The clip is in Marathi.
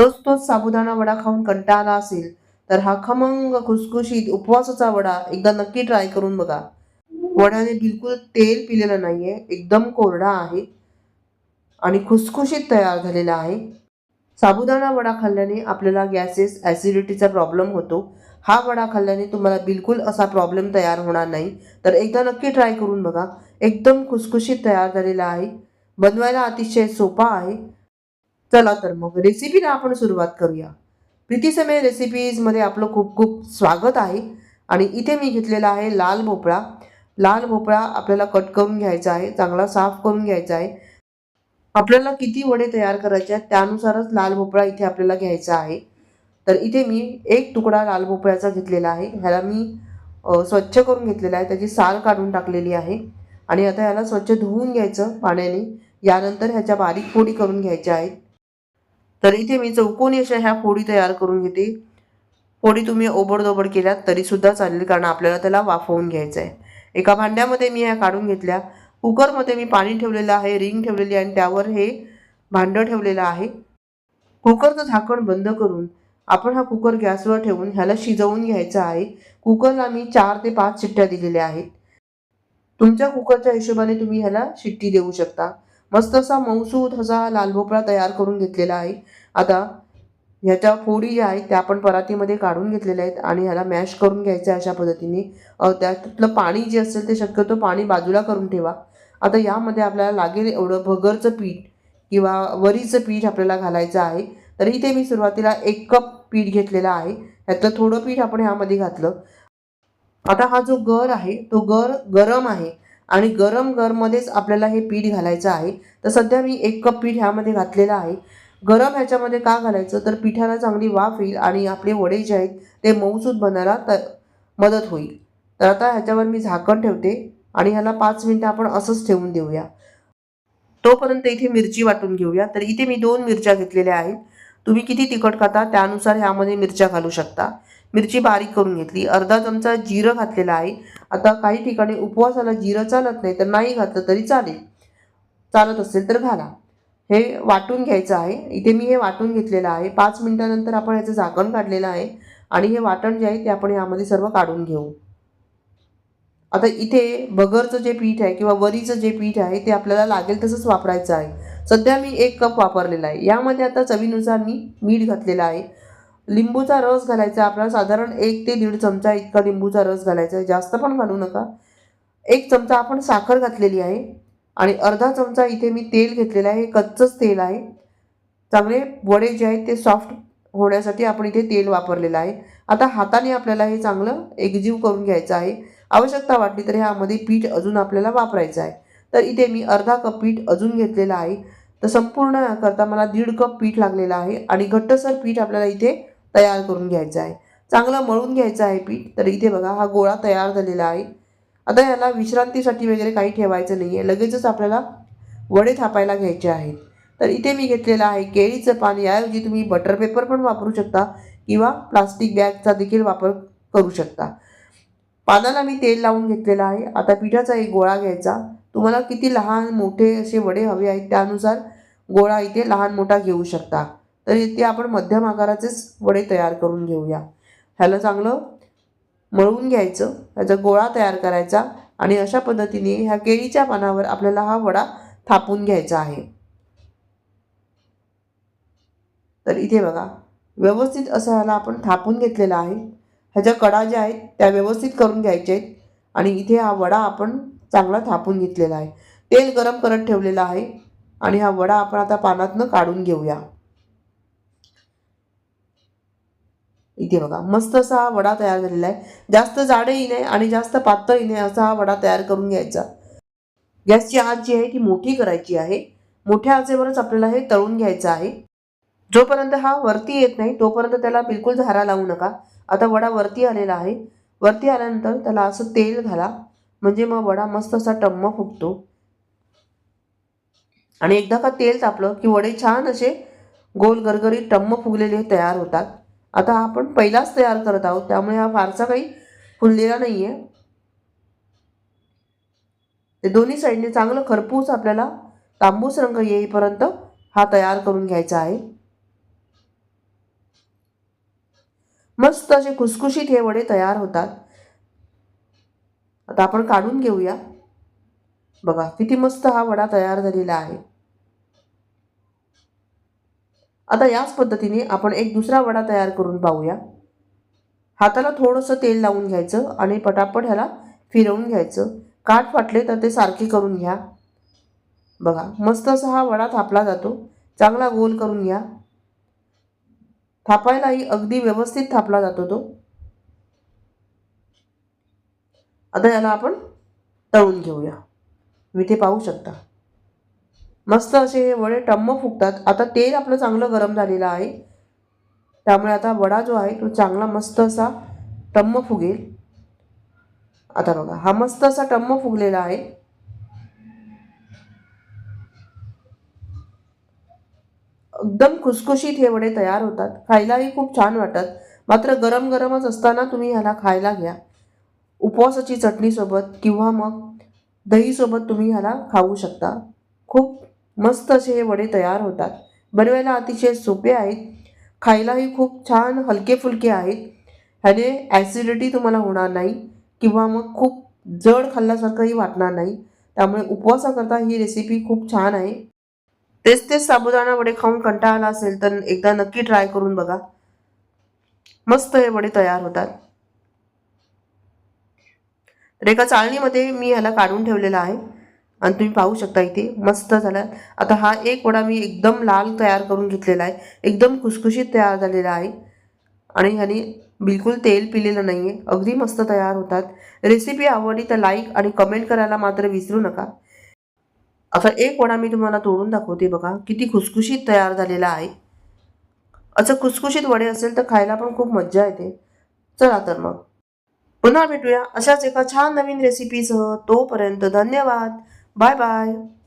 तोच तोच साबुदाणा वडा खाऊन कंटाळा असेल तर हा खमंग खुसखुशीत उपवासाचा वडा एकदा नक्की ट्राय करून बघा. वड्याने बिलकुल तेल पिलेलं नाहीये एकदम कोरडा आहे आणि खुसखुशीत तयार झालेला आहे. साबुदाणा वडा खाल्ल्याने आपल्याला गॅसेस ॲसिडिटीचा प्रॉब्लेम होतो. हा वडा खाल्ल्याने तुम्हाला बिलकुल असा प्रॉब्लेम तयार होणार नाही. तर एकदा नक्की ट्राय करून बघा. एकदम खुसखुशीत तयार झालेला आहे. बनवायला अतिशय सोपा आहे. चला तर मग रेसिपीला आपण सुरुवात करूया. प्रीतीसमय रेसिपीजमध्ये आपलं खूप खूप स्वागत आहे. आणि इथे मी घेतलेला आहे लाल भोपळा. लाल भोपळा आपल्याला कट करून घ्यायचा आहे चांगला साफ करून घ्यायचा आहे. आपल्याला किती वडे तयार करायचे आहेत त्यानुसारच लाल भोपळा इथे आपल्याला घ्यायचा आहे. तर इथे मी एक तुकडा लाल भोपळ्याचा घेतलेला आहे. ह्याला मी स्वच्छ करून घेतलेला आहे. त्याची साल काढून टाकलेली आहे. आणि आता ह्याला स्वच्छ धुवून घ्यायचं पाण्याने. यानंतर ह्याच्या बारीक पोळी करून घ्यायच्या आहेत. तर इथे मी चौकोनी अशा ह्या फोडी तयार करून घेते. फोडी तुम्ही ओबडदोबड केल्यात तरीसुद्धा चालेल कारण आपल्याला त्याला वाफवून घ्यायचं आहे एका भांड्यामध्ये मी ह्या काढून घेतल्या. कुकरमध्ये मी पाणी ठेवलेलं आहे रिंग ठेवलेली आहे आणि त्यावर हे भांडं ठेवलेलं आहे. कुकरचं झाकण बंद करून आपण हा कुकर गॅसवर ठेवून ह्याला शिजवून घ्यायचा आहे. कुकरला मी चार ते पाच शिट्ट्या दिलेल्या आहेत. तुमच्या कुकरच्या हिशोबाने तुम्ही ह्याला शिट्टी देऊ शकता. मस्त असा मऊसूद असा लाल भोपळा तयार करून घेतलेला आहे. आता ह्याच्या फोडी ज्या आहेत त्या आपण परातीमध्ये काढून घेतलेल्या आहेत आणि ह्याला मॅश करून घ्यायचं आहे अशा पद्धतीने. त्यातलं पाणी जे असेल ते शक्यतो पाणी बाजूला करून ठेवा. आता यामध्ये आपल्याला लागेल एवढं भगरचं पीठ किंवा वरीचं पीठ आपल्याला घालायचं आहे. तर इथे मी सुरुवातीला एक कप पीठ घेतलेलं आहे. ह्यातलं थोडं पीठ आपण ह्यामध्ये घातलं. आता हा जो गर आहे तो गर गरम आहे आणि गरम गरमध्येच आपल्याला हे पीठ घालायचं आहे. तर सध्या मी एक कप पीठ ह्यामध्ये घातलेलं आहे. गरम ह्याच्यामध्ये का घालायचं? तर पिठाला चांगली वाफ येईल आणि आपले वडे जे आहेत ते मऊसूद बनायला त मदत होईल. तर आता ह्याच्यावर मी झाकण ठेवते आणि ह्याला पाच मिनटं आपण असंच ठेवून देऊया. तोपर्यंत इथे मिरची वाटून घेऊया. तर इथे मी दोन मिरच्या घेतलेल्या आहेत. तुम्ही किती तिखट खाता त्यानुसार ह्यामध्ये मिरच्या घालू शकता. मिरची बारीक करून घेतली. अर्धा चमचा जिरं घातलेला आहे. आता काही ठिकाणी उपवासाला जिरं चालत नाही तर नाही घातलं तरी चालेल. चालत असेल तर घाला. हे वाटून घ्यायचं आहे. इथे मी हे वाटून घेतलेलं आहे. पाच मिनटानंतर आपण याचं झाकण काढलेलं आहे आणि हे वाटण जे आहे ते आपण यामध्ये सर्व काढून घेऊ. आता इथे बगरचं जे पीठ आहे किंवा वरीचं जे पीठ आहे ते आपल्याला लागेल तसंच वापरायचं आहे. सध्या मी एक कप वापरलेला आहे. यामध्ये आता चवीनुसार मी मीठ घातलेलं आहे. लिंबूचा रस घालायचा आपला आपल्याला साधारण एक ते दीड चमचा इतका लिंबूचा रस घालायचा आहे. जास्त पण घालू नका. एक चमचा आपण साखर घातलेली आहे. आणि अर्धा चमचा इथे मी तेल घेतलेलं आहे हे कच्चंच तेल आहे. चांगले वडे जे आहेत ते सॉफ्ट होण्यासाठी आपण इथे तेल वापरलेलं आहे. आता हाताने आपल्याला हे चांगलं एकजीव करून घ्यायचं आहे. आवश्यकता वाटली तर ह्यामध्ये पीठ अजून आपल्याला वापरायचं आहे. तर इथे मी अर्धा कप पीठ अजून घेतलेलं आहे. तर संपूर्ण करता मला दीड कप पीठ लागलेलं आहे आणि घट्टसर पीठ आपल्याला इथे तयार करून घ्यायचं आहे. चांगलं मळून घ्यायचं आहे पीठ. तर इथे बघा हा गोळा तयार झालेला आहे. आता याला विश्रांतीसाठी वगैरे काही ठेवायचं नाही आहे लगेचच आपल्याला वडे थापायला घ्यायचे आहेत. तर इथे मी घेतलेलं आहे केळीचं पान. याऐवजी तुम्ही बटर पेपर पण वापरू शकता किंवा प्लास्टिक बॅगचा देखील वापर करू शकता. पानाला मी तेल लावून घेतलेलं आहे. आता पिठाचा एक गोळा घ्यायचा. तुम्हाला किती लहान मोठे असे वडे हवे आहेत त्यानुसार गोळा इथे लहान मोठा घेऊ शकता. तर इथे आपण मध्यम आकाराचेच वडे तयार करून घेऊया. ह्याला चांगलं मळून घ्यायचं ह्याचा गोळा तयार करायचा आणि अशा पद्धतीने ह्या केळीच्या पानावर आपल्याला हा वडा थापून घ्यायचा आहे. तर इथे बघा व्यवस्थित असं ह्याला आपण थापून घेतलेला आहे. ह्याच्या कडा ज्या आहेत त्या व्यवस्थित करून घ्यायच्या आहेत आणि इथे हा वडा आपण चांगला थापून घेतलेला आहे. तेल गरम करत ठेवलेलं आहे आणि हा वडा आपण आता पानातनं काढून घेऊया. इथे बघा. मस्त असा हा वडा तयार झालेला आहे. जास्त जाडही नाही आणि जास्त पातळही नाही असा हा वडा तयार करून घ्यायचा. गॅसची आत जी आहे ती मोठी करायची आहे. मोठ्या आचेवरच आपल्याला हे तळून घ्यायचं आहे. जोपर्यंत हा वरती येत नाही तोपर्यंत त्याला बिलकुल झारा लावू नका. आता वडा वरती आलेला आहे. वरती आल्यानंतर त्याला असं तेल घाला. म्हणजे मग वडा मस्त असा टम्म फुगतो. आणि एकदा का तेल तापलं की वडे छान असे गोल गरगरीत टम्म फुगलेले तयार होतात. आता आपण पहिलाच तयार करत आहोत त्यामुळे हा फारसा काही फुललेला नाही आहे ते दोन्ही साईडने चांगलं खरपूस आपल्याला तांबूस रंग येईपर्यंत हा तयार करून घ्यायचा आहे. मस्त असे खुसखुशीत हे वडे तयार होतात. आता आपण काढून घेऊया. बघा किती मस्त हा वडा तयार झालेला आहे. आता याच पद्धतीने आपण एक दुसरा वडा तयार करून पाहूया. हाताला थोडंसं तेल लावून घ्यायचं आणि पटापट ह्याला फिरवून घ्यायचं. काठ फाटले तर ते सारखे करून घ्या. बघा मस्त असा हा वडा थापला जातो. चांगला गोल करून घ्या. थापायलाही अगदी व्यवस्थित थापला जातो तो. आता याला आपण तळून घेऊया. मी ते पाहू शकता. मस्त असे हे वडे टम्म फुगतात. आता तेल आपलं चांगलं गरम झालेलं आहे. त्यामुळे आता वडा जो आहे तो चांगला मस्त असा टम्म फुगेल. आता बघा हा मस्त असा टम्म फुगलेला आहे. एकदम खुसखुशीत हे वडे तयार होतात. खायलाही खूप छान वाटतात. मात्र गरम गरमच असताना तुम्ही ह्याला खायला घ्या. उपवासाची चटणीसोबत किंवा मग दहीसोबत तुम्ही ह्याला खाऊ शकता. खूप मस्त असे हे वडे तयार होतात. बनवायला अतिशय सोपे आहेत. खायलाही खूप छान हलके फुलके आहेत. ह्याने ॲसिडिटी तुम्हाला होणार नाही किंवा मग खूप जड खाल्ल्यासारखंही वाटणार नाही. त्यामुळे उपवासाकरता ही रेसिपी खूप छान आहे. तेच तेच साबुदाणा वडे खाऊन कंटाळा आला असेल तर एकदा नक्की ट्राय करून बघा. मस्त हे वडे तयार होतात. तर एका चाळणीमध्ये मी ह्याला काढून ठेवलेला आहे. आणि तुम्ही पाहू शकता इथे मस्त झाला. आता हा एक वडा मी एकदम लाल तयार करून घेतलेला आहे. एकदम खुसखुशीत तयार झालेला आहे. आणि ह्याने बिलकुल तेल पिलेलं नाही आहे अगदी मस्त तयार होतात. रेसिपी आवडली तर लाईक आणि कमेंट करायला मात्र विसरू नका. आता एक वडा मी तुम्हाला तोडून दाखवते बघा. किती खुसखुशीत तयार झालेला आहे. असं खुसखुशीत वडे असेल तर खायला पण खूप मज्जा येते. चला तर मग. पुन्हा भेटूया अशाच एका छान नवीन रेसिपीसह तोपर्यंत धन्यवाद. Bye bye.